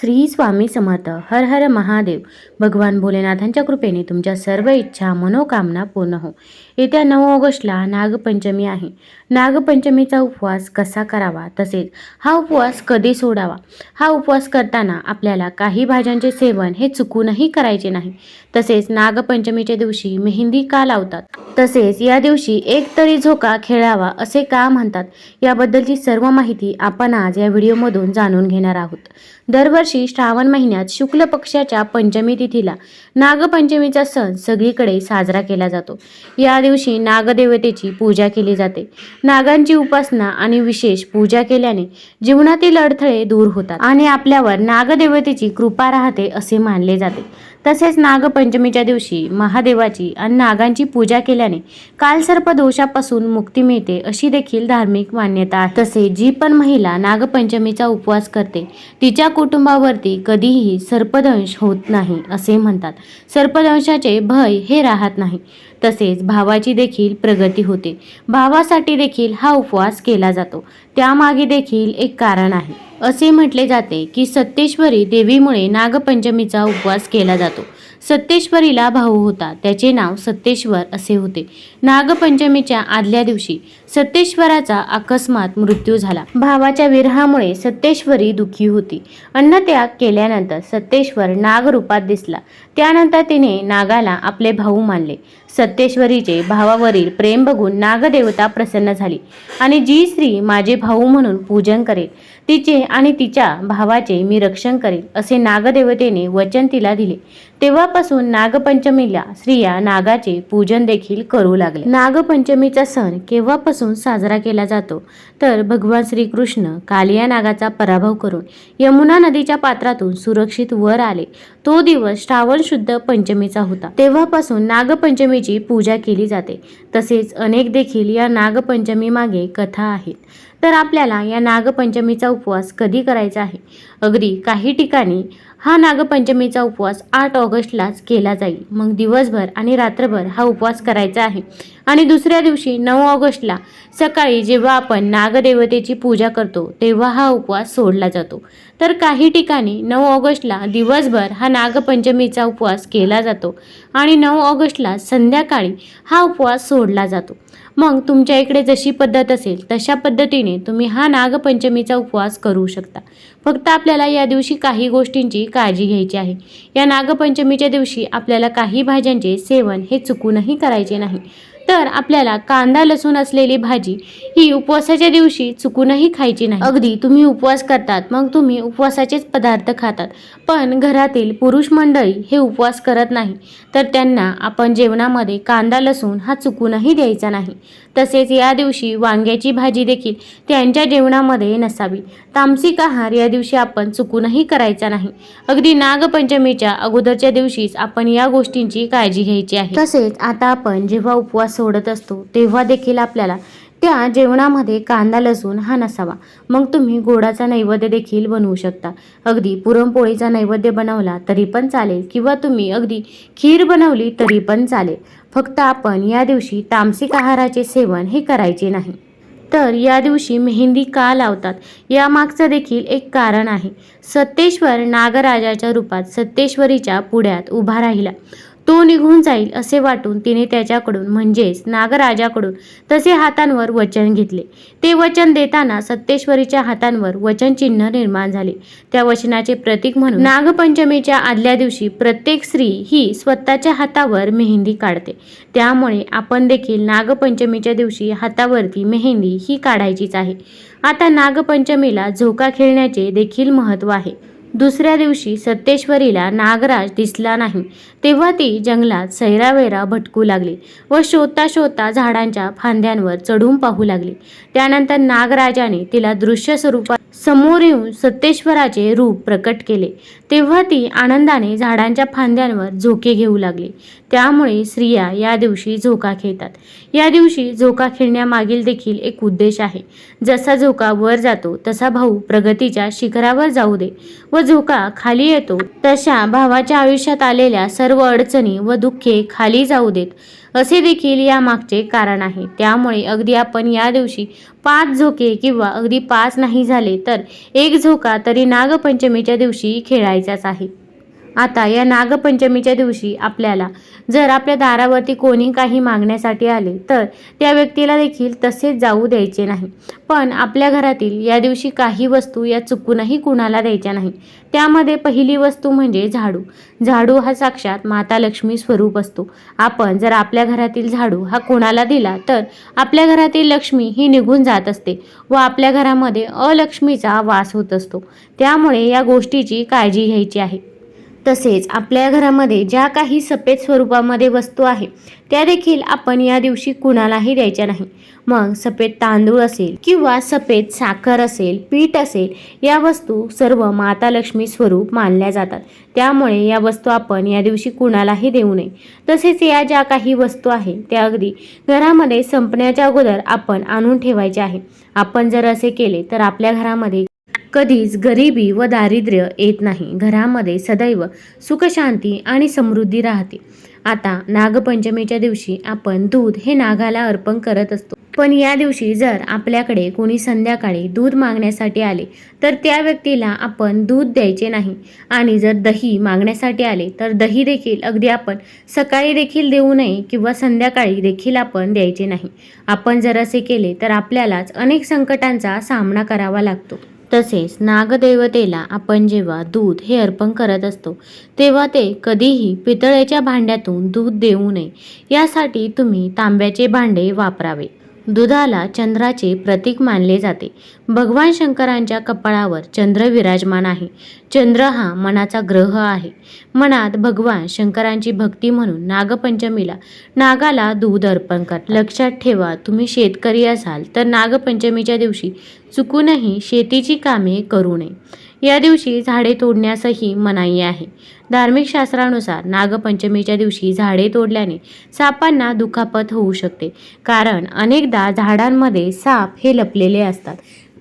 श्री स्वामी समर्थ. हर हर महादेव. भगवान भोलेनाथांच्या कृपेने तुमच्या सर्व इच्छा मनोकामना पूर्ण हो. येत्या नऊ ऑगस्टला नागपंचमी आहे. नागपंचमीचा उपवास कसा करावा? तसेच हा उपवास कधी सोडावा? हा उपवास करताना आपल्याला काही भाज्यांचे सेवन हे चुकूनही करायचे नाही. तसेच नागपंचमीच्या दिवशी मेहंदी का लावतात? तसेच या दिवशी एक तरी झोका खेळावा असे का म्हणतात? याबद्दलची सर्व माहिती आपण आज या व्हिडिओमधून जाणून घेणार आहोत. दरवर्षी श्रावण महिन्यात शुक्ल पक्षाच्या पंचमी तिथीला नागपंचमीचा सण सगळीकडे साजरा केला जातो. या दिवशी नागदेवतेची पूजा केली जाते. नागांची उपासना आणि विशेष पूजा केल्याने जीवनातील अडथळे दूर होतात आणि आपल्यावर नागदेवतेची कृपा राहते असे मानले जाते. तसेच नागपंचमीच्या दिवशी महादेवाची आणि नागांची पूजा केल्याने कालसर्प दोषापासून मुक्ती मिळते अशी देखील धार्मिक मान्यता आहे. तसेच जी पण महिला नागपंचमीचा उपवास करते तिच्या कुटुंबावरती कधीही सर्पदंश होत नाही असे म्हणतात. सर्पदंशाचे भय हे राहत नाही. तसेच भावाची देखील प्रगती होते. भावासाठी देखील हा उपवास केला जातो. त्यामागे देखील एक कारण आहे. असे म्हटले जाते की सत्तेश्वरी देवीमुळे नागपंचमीचा उपवास केला जातो. सत्तेश्वरीला भाऊ होता. त्याचे नाव सत्तेश्वर असे होते. नागपंचमीच्या आदल्या दिवशी सत्तेश्वराचा अकस्मात मृत्यू झाला. भावाच्या विरहामुळे सत्तेश्वरी दुःखी होती. अन्नत्याग केल्यानंतर सत्तेश्वर नागरूपात दिसला. त्यानंतर तिने नागाला आपले भाऊ मानले. सत्तेश्वरीचे भावावरील प्रेम बघून नागदेवता प्रसन्न झाली आणि जी स्त्री माझे भाऊ म्हणून पूजन करेल तिचे आणि तिच्या भावाचे मी रक्षण करेल असे नागदेवतेने वचन तिला दिले. तेव्हापासून नागपंचमीला स्त्रिया नागाचे पूजन देखील करू लागले नागपंचमीचा सण केव्हापासून साजरा केला जातो. तर भगवान श्रीकृष्ण कालिया नागाचा पराभव करून यमुना नदीच्या पात्रातून सुरक्षित वर आले. तो दिवस श्रावण शुद्ध पंचमीचा होता. तेव्हापासून नागपंचमीची पूजा केली जाते. तसेच अनेक देखील या नागपंचमी मागे कथा आहेत. तर आपल्याला या नागपंचमीचा उपवास कधी करायचा आहे? अगदी काही ठिकाणी हा नागपंचमीचा उपवास आठ ऑगस्टलाच केला जाईल. मग दिवसभर आणि रात्रभर हा उपवास करायचा आहे. आणि दुसऱ्या दिवशी नऊ ऑगस्टला सकाळी जेव्हा आपण नागदेवतेची पूजा करतो तेव्हा हा उपवास सोडला जातो. तर काही ठिकाणी नऊ ऑगस्टला दिवसभर हा नागपंचमीचा उपवास केला जातो आणि नऊ ऑगस्टला संध्याकाळी हा उपवास सोडला जातो. मग तुमच्या इकडे जशी पद्धत असेल तशा पद्धतीने तुम्ही हा नागपंचमीचा उपवास करू शकता. फक्त आपल्याला या दिवशी काही गोष्टींची काळजी घ्यायची आहे. या नागपंचमीच्या दिवशी आपल्याला काही भाज्यांचे सेवन हे चुकूनही करायचे नाही. तर आपल्याला कांदा लसूण असलेली भाजी ही उपवासाच्या दिवशी चुकूनही खायची नाही. अगदी तुम्ही उपवास करतात मग तुम्ही उपवासाचेच पदार्थ खातात. पण घरातील पुरुष मंडळी हे उपवास करत नाही. तर त्यांना आपण जेवणामध्ये कांदा लसूण हा चुकूनही द्यायचा नाही. तसेच या दिवशी वांग्याची भाजी देखील त्यांच्या जेवणामध्ये नसावी. तामसिक आहार या दिवशी आपण चुकूनही करायचा नाही. अगदी नागपंचमीच्या अगोदरच्या दिवशीच आपण या गोष्टींची काळजी घ्यायची आहे. तसेच आता आपण जेव्हा उपवास सोडत असतो तेव्हा देखील आपल्याला त्या जेवणामध्ये कांदा लसूण हा नसावा. मग तुम्ही गोडाचा नैवेद्य देखील बनवू शकता. अगदी पुरणपोळीचा नैवेद्य बनवला तरी पण चालेल किंवा तुम्ही अगदी खीर बनवली तरी पण चालेल. फक्त आपण या दिवशी तामसिक आहाराचे सेवन हे करायचे नाही. तर या दिवशी मेहंदी का लावतात? यामागचं देखील एक कारण आहे. सत्तेश्वर नागराजाच्या रूपात सत्तेश्वरीच्या पुढ्यात उभा राहिला. तो निघून जाईल असे वाटून तिने त्याच्याकडून म्हणजेच नागराजाकडून तसे हातांवर वचन घेतले. ते वचन देताना सत्तेश्वरीच्या हातांवर वचनचिन्ह निर्माण झाले. त्या वचनाचे प्रतीक म्हणून नागपंचमीच्या आदल्या दिवशी प्रत्येक स्त्री ही स्वतःच्या हातावर मेहंदी काढते. त्यामुळे आपण देखील नागपंचमीच्या दिवशी हातावरती मेहंदी ही काढायचीच आहे. आता नागपंचमीला झोका खेळण्याचे देखील महत्त्व आहे. दुसऱ्या दिवशी सत्तेश्वरीला नागराज दिसला नाही. तेव्हा ती जंगलात सैरावैरा भटकू लागली व शोधता शोधता झाडांच्या फांद्यांवर चढून पाहू लागली. त्यानंतर नागराजाने तिला दृश्य स्वरूपात समोर येऊन सत्तेश्वराचे रूप प्रकट केले. तेव्हा ती आनंदाने झाडांच्या फांद्यांवर झोके घेऊ लागली. त्यामुळे स्त्रिया या दिवशी झोका खेळतात. या दिवशी झोका खेळण्यामागील देखील एक उद्देश आहे. जसा झोका वर जातो तसा भाऊ प्रगतीच्या शिखरावर जाऊ दे व झोका खाली येतो तशा भावाच्या आयुष्यात आलेल्या सर्व अडचणी व दुःखे खाली जाऊ देत. असे देखील यामागचे कारण आहे. त्यामुळे अगदी आपण या दिवशी पाच झोके किंवा अगदी पाच नाही झाले तर एक झोका तरी नागपंचमीच्या दिवशी खेळायचाच आहे. आता या नागपंचमीच्या दिवशी आपल्याला जर आपल्या दारावरती कोणी काही मागण्यासाठी आले तर त्या व्यक्तीला देखील तसेच जाऊ द्यायचे नाही. पण आपल्या घरातील या दिवशी काही वस्तू या चुकूनही कुणाला द्यायच्या नाही. त्यामध्ये पहिली वस्तू म्हणजे झाडू. झाडू हा साक्षात माता लक्ष्मी स्वरूप असतो. आपण जर आपल्या घरातील झाडू हा कोणाला दिला तर आपल्या घरातील लक्ष्मी ही निघून जात असते व आपल्या घरामध्ये अलक्ष्मीचा वास होत असतो. त्यामुळे या गोष्टीची काळजी घ्यायची आहे. तसेच आपल्या घरामध्ये ज्या काही सफेद स्वरूपामध्ये वस्तू आहे त्या देखील आपण या दिवशी कुणालाही द्यायच्या नाही. मग सफेद तांदूळ असेल किंवा सफेद साखर असेल पीठ असेल या वस्तू सर्व माता लक्ष्मी स्वरूप मानल्या जातात. त्यामुळे या वस्तू आपण या दिवशी कुणालाही देऊ नये. तसेच या ज्या काही वस्तू आहे त्या अगदी घरामध्ये संपण्याच्या अगोदर आपण आणून ठेवायच्या आहे. आपण जर असे केले तर आपल्या घरामध्ये कधीच गरिबी व दारिद्र्य येत नाही. घरामध्ये सदैव सुखशांती आणि समृद्धी राहते. आता नागपंचमीच्या दिवशी आपण दूध हे नागाला अर्पण करत असतो. पण या दिवशी जर आपल्याकडे कोणी संध्याकाळी दूध मागण्यासाठी आले तर त्या व्यक्तीला आपण दूध द्यायचे नाही. आणि जर दही मागण्यासाठी आले तर दही देखील अगदी आपण सकाळी देखील देऊ नये किंवा संध्याकाळी देखील आपण द्यायचे नाही. आपण जर असे केले तर आपल्यालाच अनेक संकटांचा सामना करावा लागतो. तसेच नागदेवतेला आपण जेव्हा दूध हे अर्पण करत असतो तेव्हा ते कधीही पितळेच्या भांड्यातून दूध देऊ नये. यासाठी तुम्ही तांब्याचे भांडे वापरावे. दुधाला चंद्राचे प्रतीक मानले जाते. भगवान शंकरांच्या कपाळावर चंद्र विराजमान आहे. चंद्र हा मनाचा ग्रह आहे. मनात भगवान शंकरांची भक्ती म्हणून नागपंचमीला नागाला दूध अर्पण कर लक्षात ठेवा तुम्ही शेतकरी असाल तर नागपंचमीच्या दिवशी चुकूनही शेतीची कामे करू नये. या दिवशी झाडे तोडण्यासही मनाई आहे. धार्मिक शास्त्रानुसार नागपंचमीच्या दिवशी झाडे तोडल्याने सापांना दुखापत होऊ शकते. कारण अनेकदा झाडांमध्ये साप हे लपलेले असतात.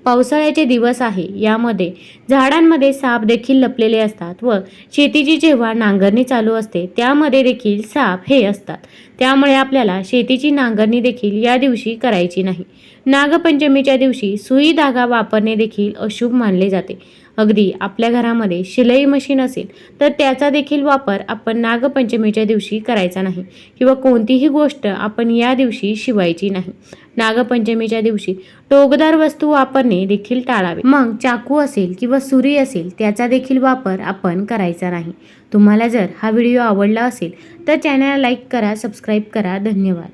पावसाळ्याचे दिवस आहे यामध्ये झाडांमध्ये साप देखील लपलेले असतात व शेतीची जेव्हा नांगरणी चालू असते त्यामध्ये देखील साप हे असतात. त्यामुळे आपल्याला शेतीची नांगरणी देखील या दिवशी करायची नाही. नागपंचमीच्या दिवशी सुई धागा वापरणे देखील अशुभ मानले जाते. अगदी आपल्या घरामध्ये शिलाई मशीन असेल तर त्याचा देखील वापर आपण नागपंचमीच्या दिवशी करायचा नाही किंवा कोणतीही गोष्ट आपण या दिवशी शिवायची नाही. नागपंचमीच्या दिवशी टोकदार वस्तू वापरणे देखील टाळावे. मग चाकू असेल किंवा सुरी असेल त्याचा देखील वापर आपण करायचा नाही. तुम्हाला जर हा व्हिडिओ आवडला असेल तर चॅनलला लाईक करा सबस्क्राईब करा. धन्यवाद.